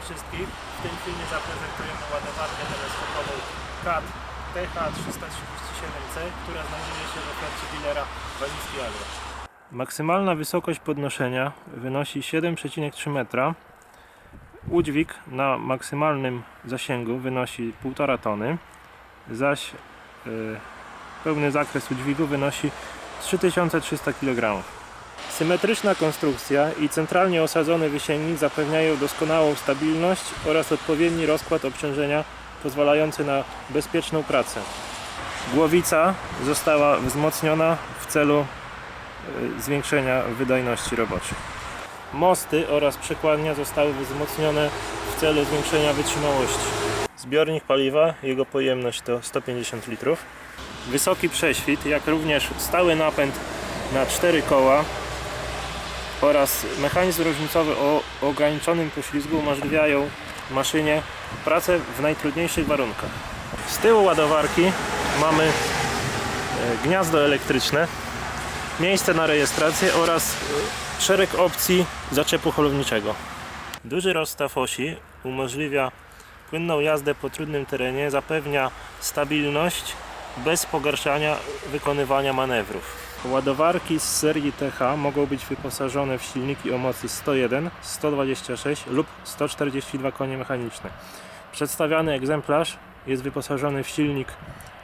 Wszystkich. W tym filmie zaprezentujemy ładowarkę teleskopową CAT TH337C, która znajduje się w ofercie dealera Walizki Agro. Maksymalna wysokość podnoszenia wynosi 7,3 metra. Udźwig na maksymalnym zasięgu wynosi 1,5 tony, zaś y, pełny zakres udźwigu wynosi 3300 kg. Symetryczna konstrukcja i centralnie osadzony wysięgnik zapewniają doskonałą stabilność oraz odpowiedni rozkład obciążenia pozwalający na bezpieczną pracę. Głowica została wzmocniona w celu y, zwiększenia wydajności roboczej. Mosty oraz przekładnia zostały wzmocnione w celu zwiększenia wytrzymałości. Zbiornik paliwa, jego pojemność to 150 litrów. Wysoki prześwit, jak również stały napęd na 4 koła oraz mechanizm różnicowy o ograniczonym poślizgu umożliwiają maszynie pracę w najtrudniejszych warunkach. Z tyłu ładowarki mamy e, gniazdo elektryczne, miejsce na rejestrację oraz e, szereg opcji zaczepu holowniczego. Duży rozstaw osi umożliwia płynną jazdę po trudnym terenie, zapewnia stabilność bez pogarszania wykonywania manewrów. Ładowarki z serii TH mogą być wyposażone w silniki o mocy 101, 126 lub 142 konie mechaniczne. Przedstawiany egzemplarz jest wyposażony w silnik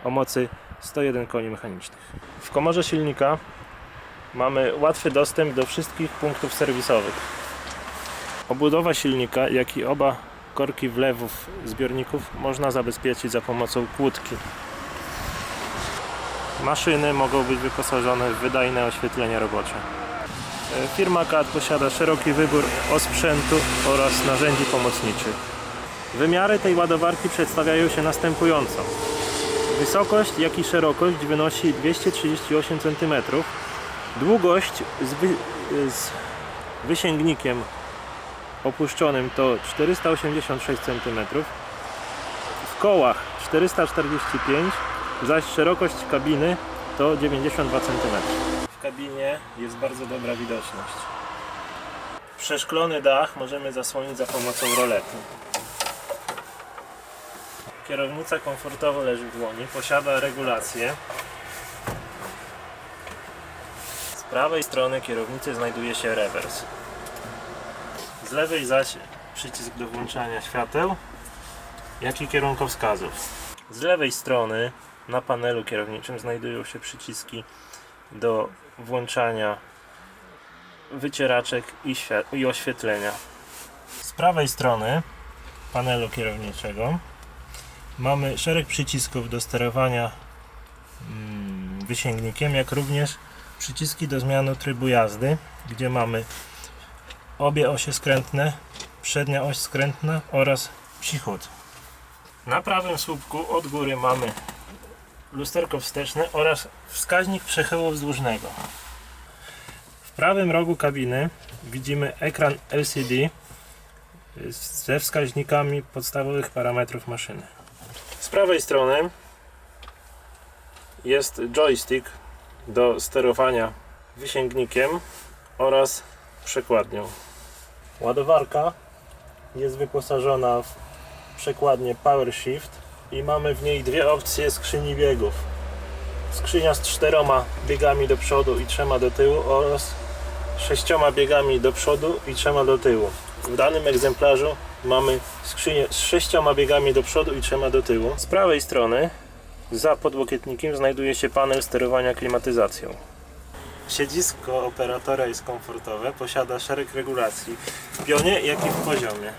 o mocy 101 koni mechanicznych. W komorze silnika mamy łatwy dostęp do wszystkich punktów serwisowych. Obudowa silnika, jak i oba korki wlewów zbiorników można zabezpieczyć za pomocą kłódki. Maszyny mogą być wyposażone w wydajne oświetlenie robocze. E, Firma CAD posiada szeroki wybór osprzętu oraz narzędzi pomocniczych. Wymiary tej ładowarki przedstawiają się następująco. Wysokość, jak i szerokość wynosi 238 cm. Długość z, wy, z wysięgnikiem opuszczonym to 486 cm. W kołach 445 zaś szerokość kabiny to 92 cm. W kabinie jest bardzo dobra widoczność. Przeszklony dach możemy zasłonić za pomocą rolety. Kierownica komfortowo leży w dłoni, posiada regulację. Z prawej strony kierownicy znajduje się rewers. Z lewej zaś przycisk do włączania świateł, jak i kierunkowskazów. Z lewej strony na panelu kierowniczym znajdują się przyciski do włączania wycieraczek i, i oświetlenia. Z prawej strony panelu kierowniczego mamy szereg przycisków do sterowania mm, wysięgnikiem, jak również przyciski do zmiany trybu jazdy, gdzie mamy obie osie skrętne, przednia oś skrętna oraz psichód. Na prawym słupku od góry mamy lusterko wsteczne oraz wskaźnik przechyłu wzdłużnego. W prawym rogu kabiny widzimy ekran LCD ze wskaźnikami podstawowych parametrów maszyny. Z prawej strony jest joystick do sterowania wysięgnikiem oraz przekładnią. Ładowarka jest wyposażona w przekładnię Power Shift i mamy w niej dwie opcje skrzyni biegów. Skrzynia z czteroma biegami do przodu i trzema do tyłu oraz sześcioma biegami do przodu i trzema do tyłu. W danym egzemplarzu mamy skrzynię z sześcioma biegami do przodu i trzema do tyłu. Z prawej strony za podłokietnikiem znajduje się panel sterowania klimatyzacją. Siedzisko operatora jest komfortowe, posiada szereg regulacji w pionie jak i w poziomie.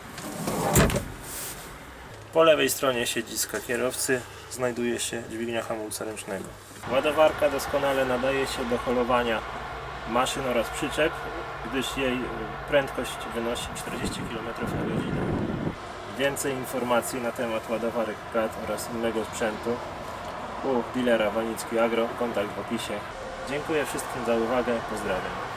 Po lewej stronie siedziska kierowcy znajduje się dźwignia hamulca ręcznego. Ładowarka doskonale nadaje się do holowania maszyn oraz przyczep, gdyż jej prędkość wynosi 40 km na godzinę. Więcej informacji na temat ładowarek CAD oraz innego sprzętu u dealera Wanicki Agro, kontakt w opisie. Dziękuję wszystkim za uwagę, pozdrawiam.